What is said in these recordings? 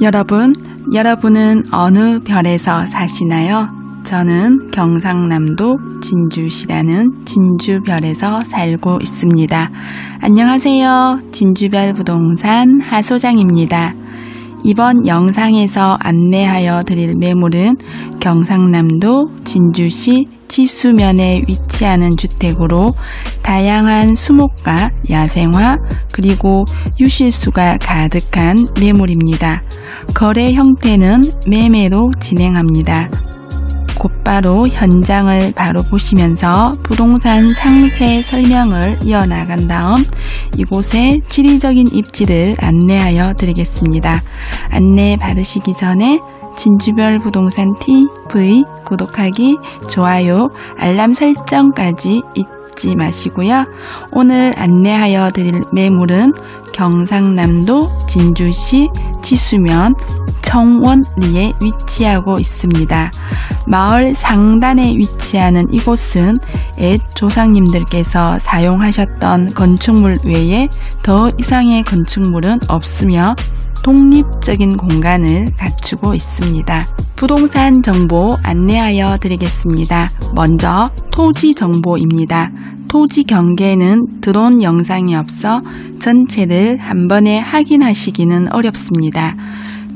여러분, 여러분은 어느 별에서 사시나요? 저는 경상남도 진주시라는 진주별에서 살고 있습니다. 안녕하세요. 진주별 부동산 하소장입니다. 이번 영상에서 안내하여 드릴 매물은 경상남도 진주시 지수면에 위치하는 주택으로 다양한 수목과 야생화 그리고 유실수가 가득한 매물입니다. 거래 형태는 매매로 진행합니다. 곧바로 현장을 바로 보시면서 부동산 상세 설명을 이어나간 다음 이곳의 지리적인 입지를 안내하여 드리겠습니다. 안내 받으시기 전에 진주별 부동산 TV 구독하기, 좋아요, 알람 설정까지 잊지 마시고요. 오늘 안내하여 드릴 매물은 경상남도 진주시 지수면 청원리에 위치하고 있습니다. 마을 상단에 위치하는 이곳은 옛 조상님들께서 사용하셨던 건축물 외에 더 이상의 건축물은 없으며 독립적인 공간을 갖추고 있습니다. 부동산 정보 안내하여 드리겠습니다. 먼저 토지 정보입니다. 토지 경계는 드론 영상이 없어 전체를 한 번에 확인하시기는 어렵습니다.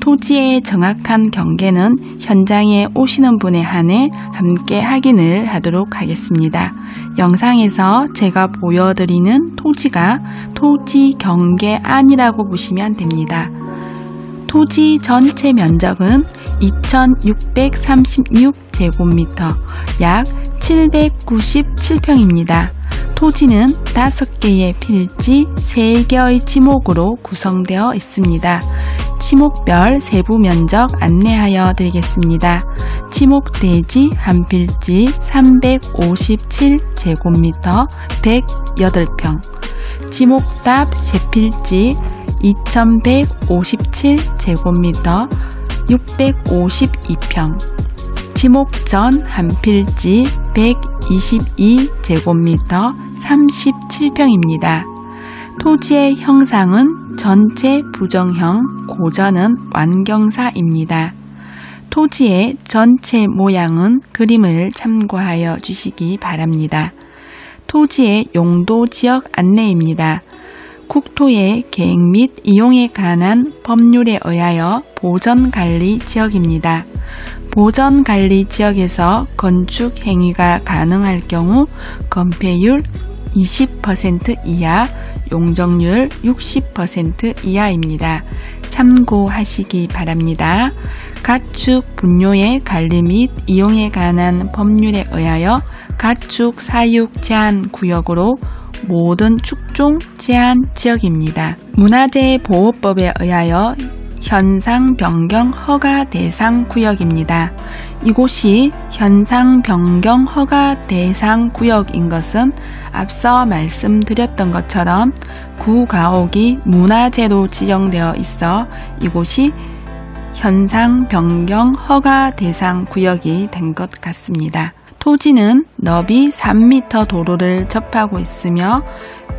토지의 정확한 경계는 현장에 오시는 분에 한해 함께 확인을 하도록 하겠습니다. 영상에서 제가 보여드리는 토지가 토지 경계 안이라고 보시면 됩니다. 토지 전체 면적은 2636제곱미터, 약 797평입니다. 토지는 5개의 필지, 3개의 지목으로 구성되어 있습니다. 지목별 세부 면적 안내하여 드리겠습니다. 지목대지 한 필지 357제곱미터 108평, 지목답 세 필지 2157제곱미터 652평, 지목전 한 필지 122제곱미터 37평입니다. 토지의 형상은 전체 부정형, 고전은 완경사입니다. 토지의 전체 모양은 그림을 참고하여 주시기 바랍니다. 토지의 용도 지역 안내입니다. 국토의 계획 및 이용에 관한 법률에 의하여 보전관리 지역입니다. 보전관리 지역에서 건축 행위가 가능할 경우 건폐율 20% 이하, 용적률 60% 이하입니다. 참고하시기 바랍니다. 가축 분뇨의 관리 및 이용에 관한 법률에 의하여 가축 사육 제한 구역으로 모든 축종 제한 지역입니다. 문화재 보호법에 의하여 현상 변경 허가 대상 구역입니다. 이곳이 현상 변경 허가 대상 구역인 것은 앞서 말씀드렸던 것처럼 구가옥이 문화재로 지정되어 있어 이곳이 현상 변경 허가 대상 구역이 된 것 같습니다. 토지는 너비 3m 도로를 접하고 있으며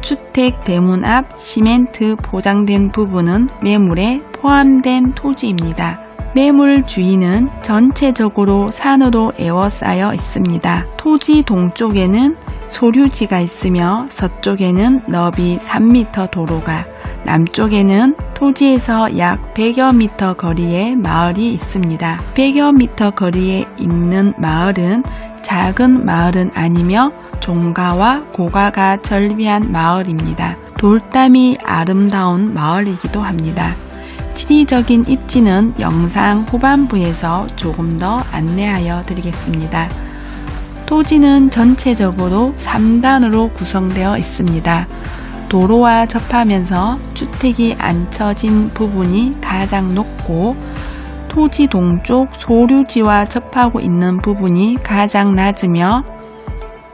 주택 대문 앞 시멘트 보장된 부분은 매물에 포함된 토지입니다. 매물 주위는 전체적으로 산으로 에워싸여 있습니다. 토지 동쪽에는 소류지가 있으며 서쪽에는 너비 3m 도로가 남쪽에는 토지에서 약 100여 미터 거리에 마을이 있습니다. 100여 미터 거리에 있는 마을은 작은 마을은 아니며 종가와 고가가 절비한 마을입니다. 돌담이 아름다운 마을이기도 합니다. 지리적인 입지는 영상 후반부에서 조금 더 안내하여 드리겠습니다. 토지는 전체적으로 3단으로 구성되어 있습니다. 도로와 접하면서 주택이 앉혀진 부분이 가장 높고 토지 동쪽 소류지와 접하고 있는 부분이 가장 낮으며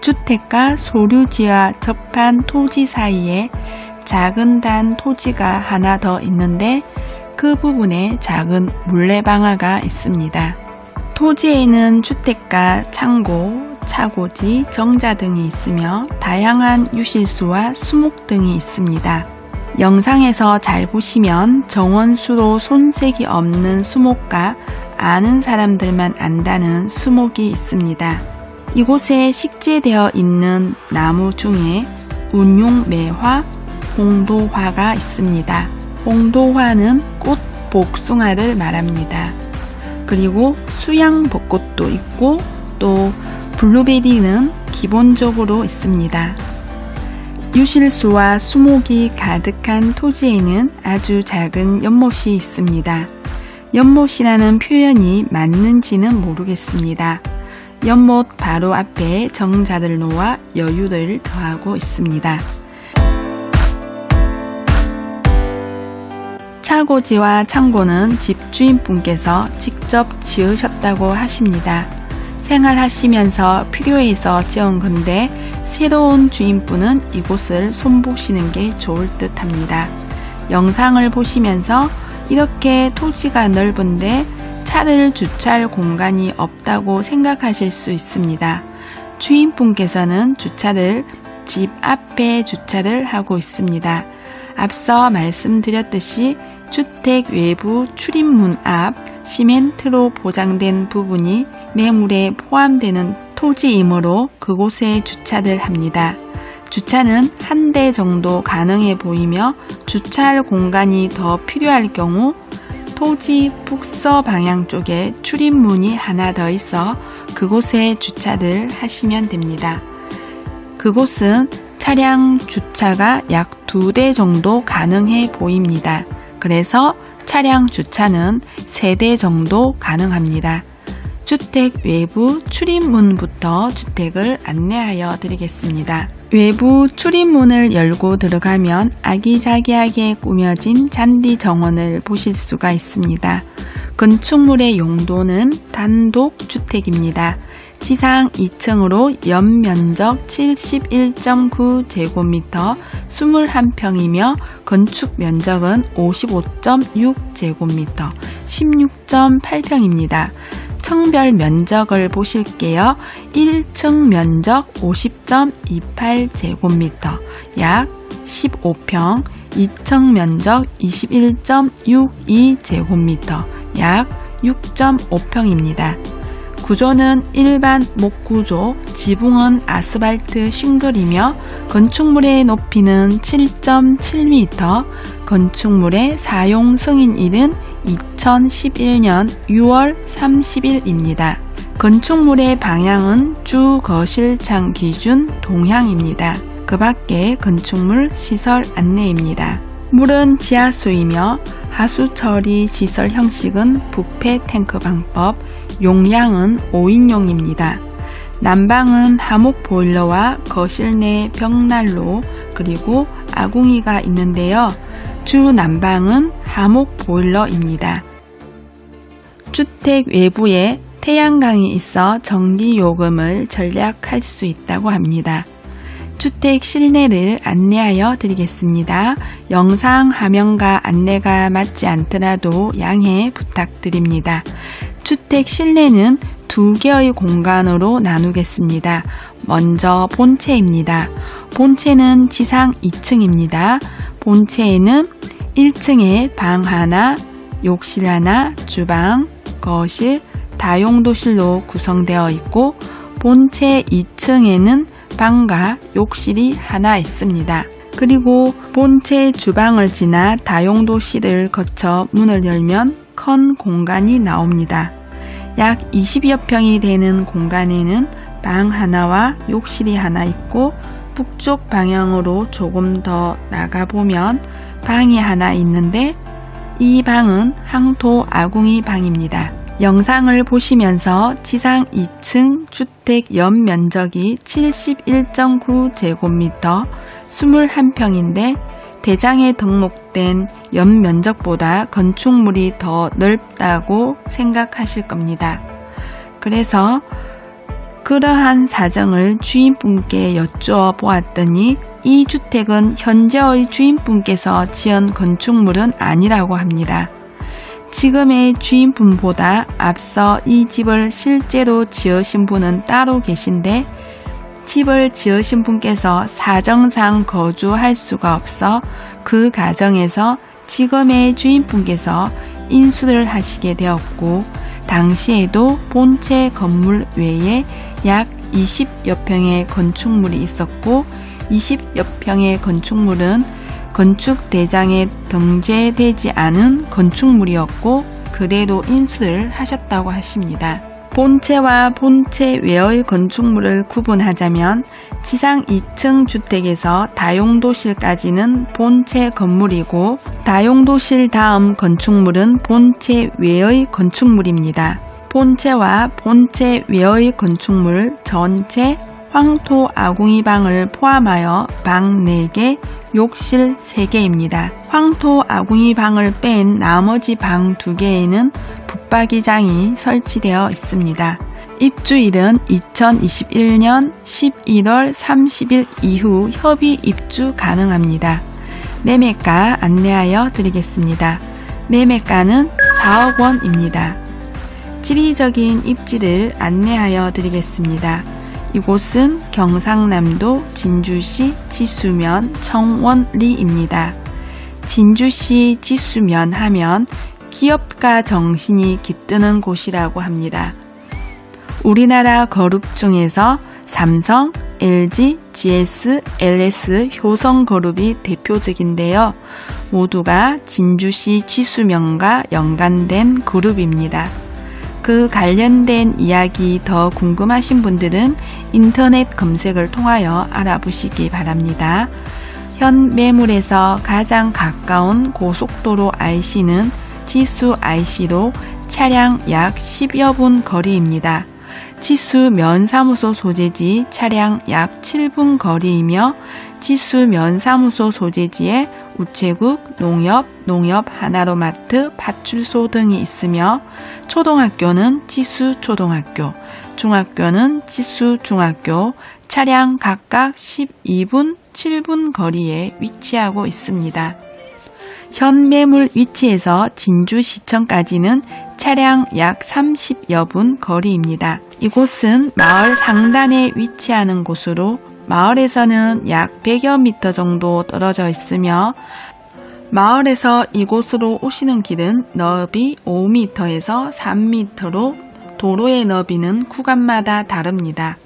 주택과 소류지와 접한 토지 사이에 작은 단 토지가 하나 더 있는데 그 부분에 작은 물레방아가 있습니다. 토지에는 주택가, 창고, 차고지, 정자 등이 있으며 다양한 유실수와 수목 등이 있습니다. 영상에서 잘 보시면 정원수로 손색이 없는 수목과 아는 사람들만 안다는 수목이 있습니다. 이곳에 식재되어 있는 나무 중에 운용매화, 홍도화가 있습니다. 홍도화는 꽃 복숭아를 말합니다. 그리고 수양 벚꽃도 있고 또 블루베리는 기본적으로 있습니다. 유실수와 수목이 가득한 토지에는 아주 작은 연못이 있습니다. 연못이라는 표현이 맞는지는 모르겠습니다. 연못 바로 앞에 놓아 여유를 더하고 있습니다. 차고지와 창고는 집주인분께서 직접 지으셨다고 하십니다. 생활하시면서 필요해서 지은 건데 새로운 주인분은 이곳을 손보시는 게 좋을 듯 합니다. 영상을 보시면서 이렇게 토지가 넓은데 차를 주차할 공간이 없다고 생각하실 수 있습니다. 주인분께서는 주차를 집 앞에 주차를 하고 있습니다. 앞서 말씀드렸듯이 주택 외부 출입문 앞 시멘트로 보장된 부분이 매물에 포함되는 토지이므로 그곳에 주차를 합니다. 주차는 한 대 정도 가능해 보이며 주차할 공간이 더 필요할 경우 토지 북서 방향 쪽에 출입문이 하나 더 있어 그곳에 주차를 하시면 됩니다. 그곳은 차량 주차가 약 두 대 정도 가능해 보입니다. 그래서 차량 주차는 3대 정도 가능합니다. 주택 외부 출입문부터 주택을 안내하여 드리겠습니다. 외부 출입문을 열고 들어가면 아기자기하게 꾸며진 잔디 정원을 보실 수가 있습니다. 건축물의 용도는 단독 주택입니다. 지상 2층으로 연면적 71.9 제곱미터 21평이며 건축 면적은 55.6 제곱미터 16.8평입니다. 청별 면적을 보실게요. 1층 면적 50.28 제곱미터 약 15평, 2층 면적 21.62 제곱미터 약 6.5평입니다. 구조는 일반 목구조, 지붕은 아스팔트 싱글이며 건축물의 높이는 7.7m, 건축물의 사용 승인일은 2011년 6월 30일입니다. 건축물의 방향은 주 거실창 기준 동향입니다. 그 밖에 건축물 시설 안내입니다. 물은 지하수이며 하수 처리 시설 형식은 부패 탱크 방법, 용량은 5인용입니다. 난방은 하목 보일러와 거실 내 벽난로 그리고 아궁이가 있는데요. 주 난방은 하목 보일러입니다. 주택 외부에 태양광이 있어 전기 요금을 절약할 수 있다고 합니다. 주택 실내를 안내하여 드리겠습니다. 영상 화면과 안내가 맞지 않더라도 양해 부탁드립니다. 주택 실내는 두 개의 공간으로 나누겠습니다. 먼저 본체입니다. 본체는 지상 2층입니다. 본체에는 1층에 방 하나, 욕실 하나, 주방, 거실, 다용도실로 구성되어 있고 본체 2층에는 방과 욕실이 하나 있습니다. 그리고 본체 주방을 지나 다용도실을 거쳐 문을 열면 큰 공간이 나옵니다. 약 20여 평이 되는 공간에는 방 하나와 욕실이 하나 있고 북쪽 방향으로 조금 더 나가보면 방이 하나 있는데 이 방은 항토 아궁이 방입니다. 영상을 보시면서 지상 2층 주택 연 면적이 71.9제곱미터 21평인데 대장에 등록된 연 면적보다 건축물이 더 넓다고 생각하실 겁니다. 그래서 그러한 사정을 주인분께 여쭈어 보았더니 이 주택은 현재의 주인분께서 지은 건축물은 아니라고 합니다. 지금의 주인분보다 앞서 이 집을 실제로 지으신 분은 따로 계신데 집을 지으신 분께서 사정상 거주할 수가 없어 그 과정에서 지금의 주인분께서 인수를 하시게 되었고 당시에도 본체 건물 외에 약 20여 평의 건축물이 있었고 20여 평의 건축물은 건축 대장에 등재되지 않은 건축물이었고 그대로 인수를 하셨다고 하십니다. 본체와 본체 외의 건축물을 구분하자면 지상 2층 주택에서 다용도실까지는 본체 건물이고 다용도실 다음 건축물은 본체 외의 건축물입니다. 본체와 본체 외의 건축물 전체 황토 아궁이 방을 포함하여 방 4개, 욕실 3개입니다. 황토 아궁이 방을 뺀 나머지 방 2개에는 붙박이장이 설치되어 있습니다. 입주일은 2021년 11월 30일 이후 협의 입주 가능합니다. 매매가 안내하여 드리겠습니다. 매매가는 4억 원입니다. 지리적인 입지를 안내하여 드리겠습니다. 이곳은 경상남도 진주시 지수면 청원리입니다. 진주시 지수면 하면 기업가 정신이 깃드는 곳이라고 합니다. 우리나라 거룹 중에서 삼성, LG, GS, LS, 효성그룹이 대표적인데요. 모두가 진주시 지수면과 연관된 그룹입니다. 그 관련된 이야기 더 궁금하신 분들은 인터넷 검색을 통하여 알아보시기 바랍니다. 현 매물에서 가장 가까운 고속도로 IC는 지수 IC로 차량 약 10여 분 거리입니다. 지수 면 사무소 소재지 차량 약 7분 거리이며 지수 면 사무소 소재지에 우체국, 농협, 농협 하나로마트, 파출소 등이 있으며 초등학교는 지수 초등학교, 중학교는 지수 중학교, 차량 각각 12분, 7분 거리에 위치하고 있습니다. 현 매물 위치에서 진주시청까지는 차량 약 30여 분 거리입니다. 이곳은 마을 상단에 위치하는 곳으로 마을에서는 약 100여 미터 정도 떨어져 있으며 마을에서 이곳으로 오시는 길은 너비 5m에서 3m로 도로의 너비는 구간마다 다릅니다.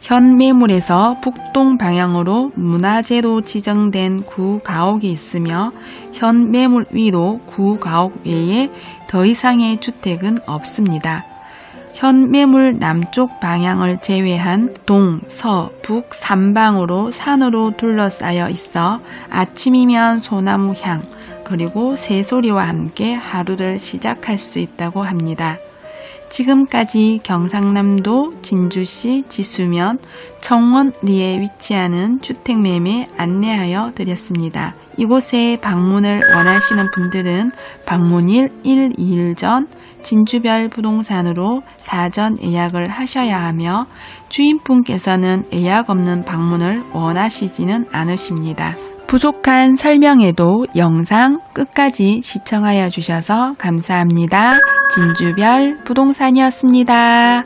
현 매물에서 북동 방향으로 문화재로 지정된 구가옥이 있으며 현 매물 위로 구가옥 외에 더 이상의 주택은 없습니다. 현 매물 남쪽 방향을 제외한 동, 서, 북, 삼방으로 산으로 둘러싸여 있어 아침이면 소나무 향, 그리고 새소리와 함께 하루를 시작할 수 있다고 합니다. 지금까지 경상남도 진주시 지수면 청원리에 위치하는 주택매매 안내하여 드렸습니다. 이곳에 방문을 원하시는 분들은 방문일 1, 2일 전 진주별 부동산으로 사전 예약을 하셔야 하며 주인분께서는 예약 없는 방문을 원하시지는 않으십니다. 부족한 설명에도 영상 끝까지 시청하여 주셔서 감사합니다. 진주별 부동산이었습니다.